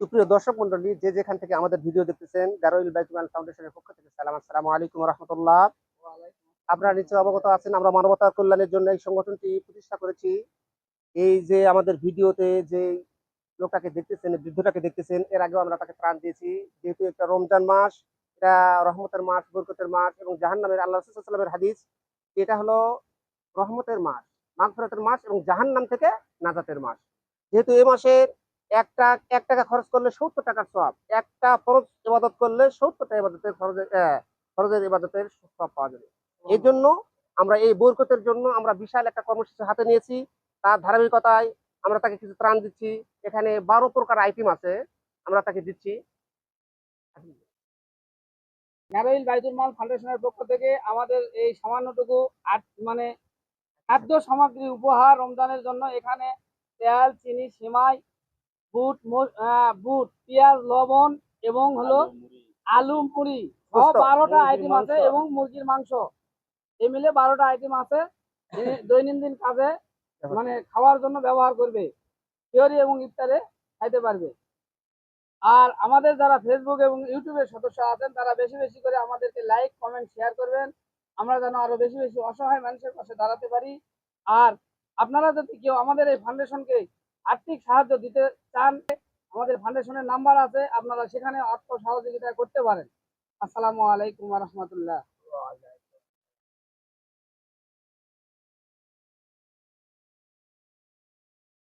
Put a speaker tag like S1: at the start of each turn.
S1: সুপ্রিয় দর্শক মন্ডলী, যে যেখান থেকে আমাদের ভিডিও দেখতেছেন, গারোইল বাইতুল ফাউন্ডেশনের পক্ষ থেকে সালাম। আসসালামু আলাইকুম রহমতুল্লাহ। আপনারা নিশ্চয় অবগত আছেন, আমরা মানবতার কল্যাণের জন্য এই সংগঠনটি প্রতিষ্ঠা করেছি। এই যে আমাদের ভিডিওতে যে লোকটাকে দেখতেছেন বৃদ্ধটাকে দেখতেছেন, এর আগেও আমরা তাকে প্রাণ দিয়েছি। যেহেতু একটা রমজান মাস, এটা রহমতের মাস, বরকতের মাস এবং জাহান্নামের আল্লাহ সাল্লামের হাদিস, এটা হলো রহমতের মাস, মাগফিরাতের মাস এবং জাহান্নাম থেকে নাজাতের মাস। যেহেতু এ মাসের একটা এক টাকা খরচ করলে সত্তর টাকার সব একটা ফরজ ইবাদত করলে সত্তরটা ইবাদতের ফরজের আহ, ফরজের ইবাদতের সব পাওয়া যাবে। এই জন্য আমরা এই বরকতের জন্য আমরা বিশাল একটা কর্মসূচি হাতে নিয়েছি। তার ধারাবাহিকতায় আমরা তাকে কিছু ত্রাণ দিচ্ছি। এখানে বারো প্রকার আইটেম আছে আমরা তাকে দিচ্ছি।
S2: নারাইল বাইতুল মাল ফাউন্ডেশনের পক্ষ থেকে আমাদের এই সামান্যটুকু মানে খাদ্য সামগ্রী উপহার রমজানের জন্য এখানে তেল চিনি সেমাই বুট বুট পেঁয়াজ লবণ এবং হলো আলু মুড়ি। বারোটা আইটেম আছে এবং মুরগির মাংস। এই মিলে বারোটা আইটেম আছে। দৈনন্দিন কাজে মানে খাওয়ার জন্য ব্যবহার করবে। থিওরি এবং ইফতারে খাইতে পারবে। আর আমাদের যারা ফেসবুক এবং ইউটিউবের সদস্য আছেন তারা বেশি বেশি করে আমাদেরকে লাইক কমেন্ট শেয়ার করবেন। আমরা যেন আরও বেশি বেশি অসহায় মানুষের পাশে দাঁড়াতে পারি। আর আপনারা যদি কেউ আমাদের এই ফাউন্ডেশনকে আর্থিক সাহায্য দিতে চান, আমাদের ফাউন্ডেশনের নাম্বার আছে, আপনারা সেখানে অর্থ সহযোগিতা করতে পারেন। আসসালামু আলাইকুম রহমতুল্লাহ।